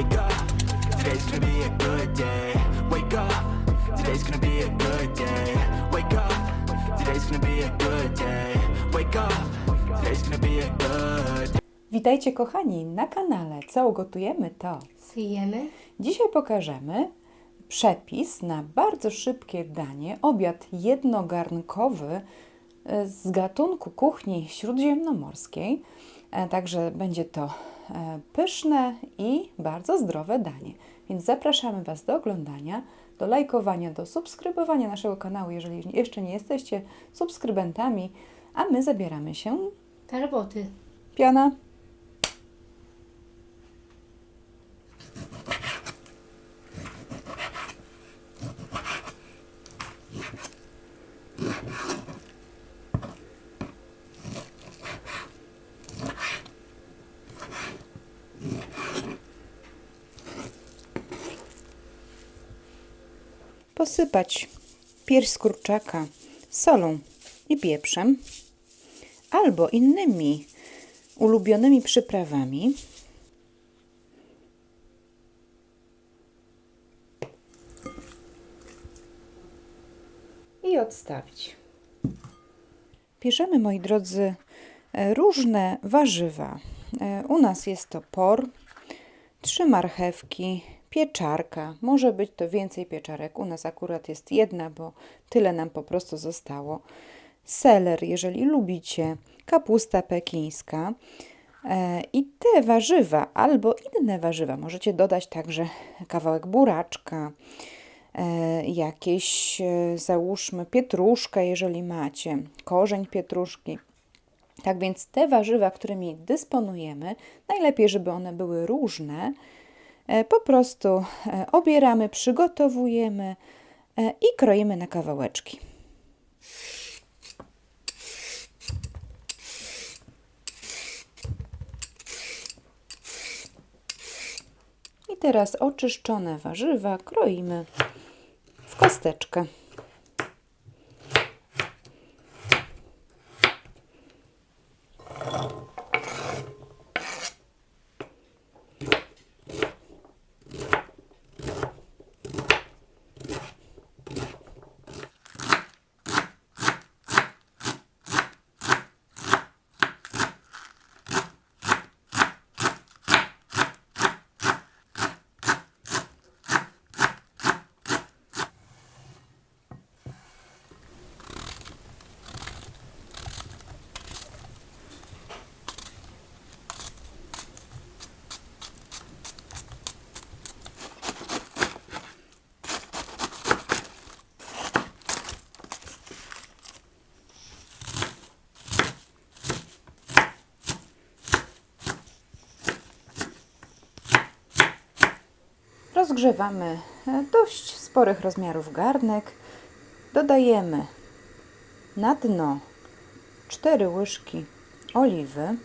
Wake up, today's gonna be a good day. Wake up, today's gonna be a good day. Wake up, today's gonna be a good day. Wake up, today's gonna be a good day. Witajcie kochani na kanale Co ugotujemy to. Syjemy. Dzisiaj pokażemy przepis na bardzo szybkie danie, obiad jednogarnkowy e, z gatunku kuchni śródziemnomorskiej. E, Także będzie to pyszne i bardzo zdrowe danie. Więc zapraszamy Was do oglądania, do lajkowania, do subskrybowania naszego kanału, jeżeli jeszcze nie jesteście subskrybentami, a my zabieramy się Do roboty. piana. Posypać pierś z kurczaka solą i pieprzem albo innymi ulubionymi przyprawami. I odstawić. Bierzemy, moi drodzy, e, różne warzywa. E, U nas jest to por, trzy marchewki, pieczarka. Może być to więcej pieczarek. U nas akurat jest jedna, bo tyle nam po prostu zostało. Seler, jeżeli lubicie, kapusta pekińska. E, I te warzywa albo inne warzywa możecie dodać także kawałek buraczka, e, jakieś e, załóżmy pietruszkę, jeżeli macie, korzeń pietruszki. Tak więc te warzywa, którymi dysponujemy, najlepiej, żeby one były różne, po prostu e, obieramy, przygotowujemy e, i kroimy na kawałeczki. I teraz oczyszczone warzywa kroimy w kosteczkę. Rozgrzewamy e, dość sporych rozmiarów garnek. Dodajemy na dno 4 łyżki oliwy.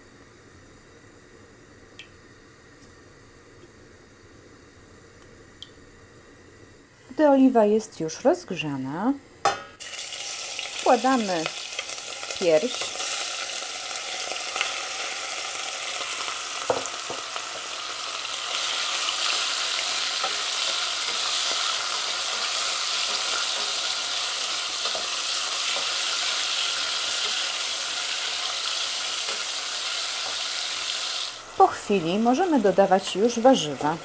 Gdy oliwa jest już rozgrzana, wkładamy pierś chwili możemy dodawać już warzywa.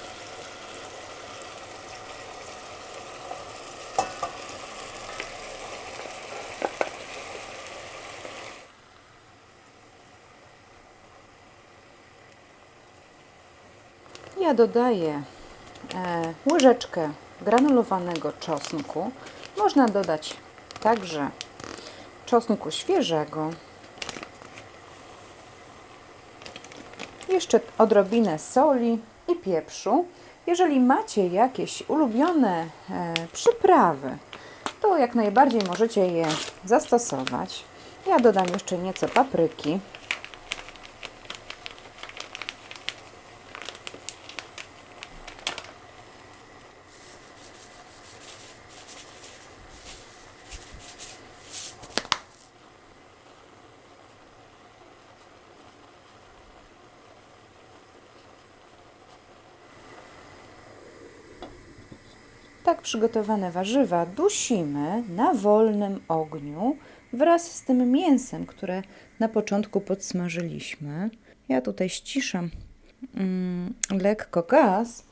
Ja dodaję e, łyżeczkę granulowanego czosnku. Można dodać także czosnku świeżego. Jeszcze odrobinę soli i pieprzu. Jeżeli macie jakieś ulubione e, przyprawy, to jak najbardziej możecie je zastosować. Ja dodam jeszcze nieco papryki. Tak przygotowane warzywa dusimy na wolnym ogniu wraz z tym mięsem, które na początku podsmażyliśmy. Ja tutaj ściszam mm, lekko gaz,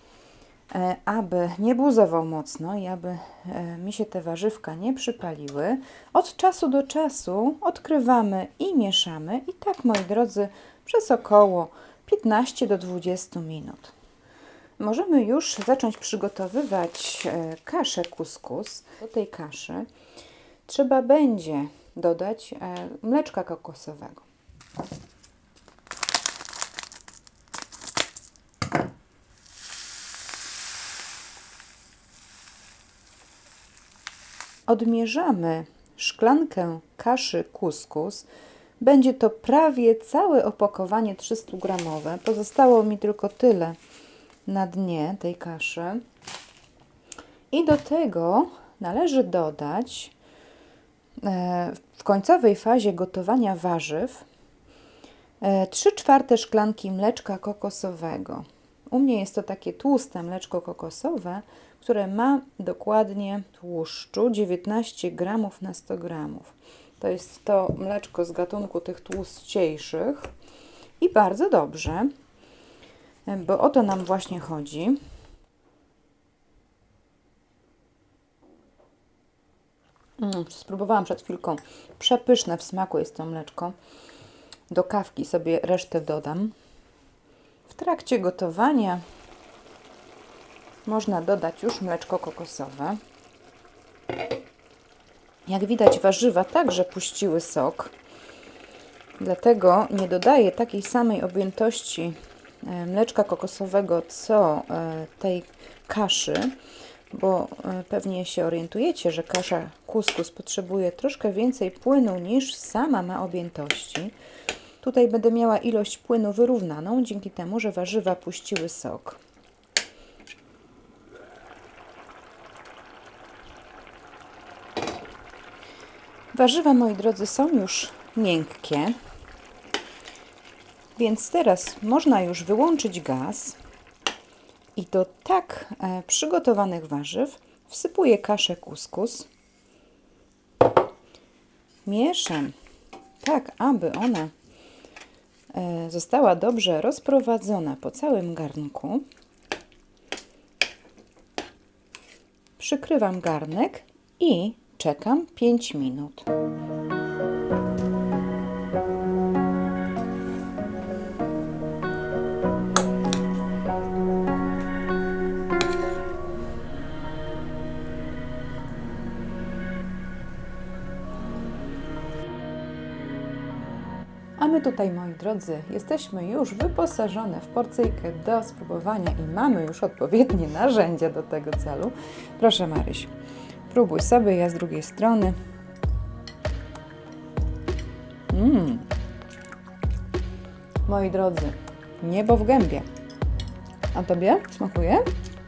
e, aby nie buzował mocno i aby e, mi się te warzywka nie przypaliły. Od czasu do czasu odkrywamy i mieszamy i tak, moi drodzy, przez około 15 do 20 minut. Możemy już zacząć przygotowywać e, kaszę kuskus. Do tej kaszy trzeba będzie dodać e, mleczka kokosowego. Odmierzamy szklankę kaszy kuskus. Będzie to prawie całe opakowanie 300 gramowe. Pozostało mi tylko tyle na dnie tej kaszy. I do tego należy dodać e, w końcowej fazie gotowania warzyw 3 czwarte szklanki mleczka kokosowego. U mnie jest to takie tłuste mleczko kokosowe, które ma dokładnie tłuszczu 19 gramów na 100 gramów. To jest to mleczko z gatunku tych tłuściejszych i bardzo dobrze, bo o to nam właśnie chodzi. Mm, spróbowałam przed chwilką. Przepyszne w smaku jest to mleczko. Do kawki sobie resztę dodam. W trakcie gotowania można dodać już mleczko kokosowe. Jak widać, warzywa także puściły sok. Dlatego nie dodaję takiej samej objętości mleczka kokosowego co e, tej kaszy, bo e, pewnie się orientujecie, że kasza kuskus potrzebuje troszkę więcej płynu niż sama ma objętości. Tutaj będę miała ilość płynu wyrównaną dzięki temu, że warzywa puściły sok. Warzywa, moi drodzy, są już miękkie, więc teraz można już wyłączyć gaz i do tak e, przygotowanych warzyw wsypuję kaszę kuskus. Mieszam tak, aby ona e, została dobrze rozprowadzona po całym garnku. Przykrywam garnek i czekam 5 minut. My tutaj, moi drodzy, jesteśmy już wyposażone w porcyjkę do spróbowania i mamy już odpowiednie narzędzia do tego celu. Proszę Maryś, próbuj sobie, ja z drugiej strony. Mmm. Moi drodzy, niebo w gębie. A Tobie smakuje?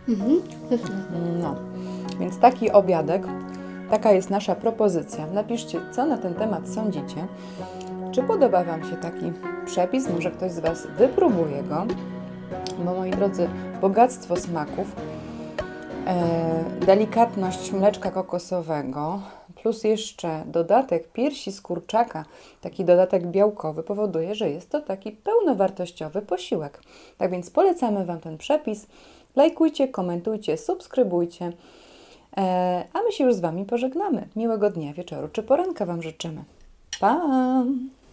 Mhm. No, więc taki obiadek, taka jest nasza propozycja. Napiszcie, co na ten temat sądzicie. Czy podoba Wam się taki przepis? Może ktoś z Was wypróbuje go? Bo moi drodzy, bogactwo smaków, e, delikatność mleczka kokosowego, plus jeszcze dodatek piersi z kurczaka, taki dodatek białkowy, powoduje, że jest to taki pełnowartościowy posiłek. Tak więc polecamy Wam ten przepis. Lajkujcie, komentujcie, subskrybujcie. E, a my się już z Wami pożegnamy. Miłego dnia, wieczoru czy poranka Wam życzymy. Pa!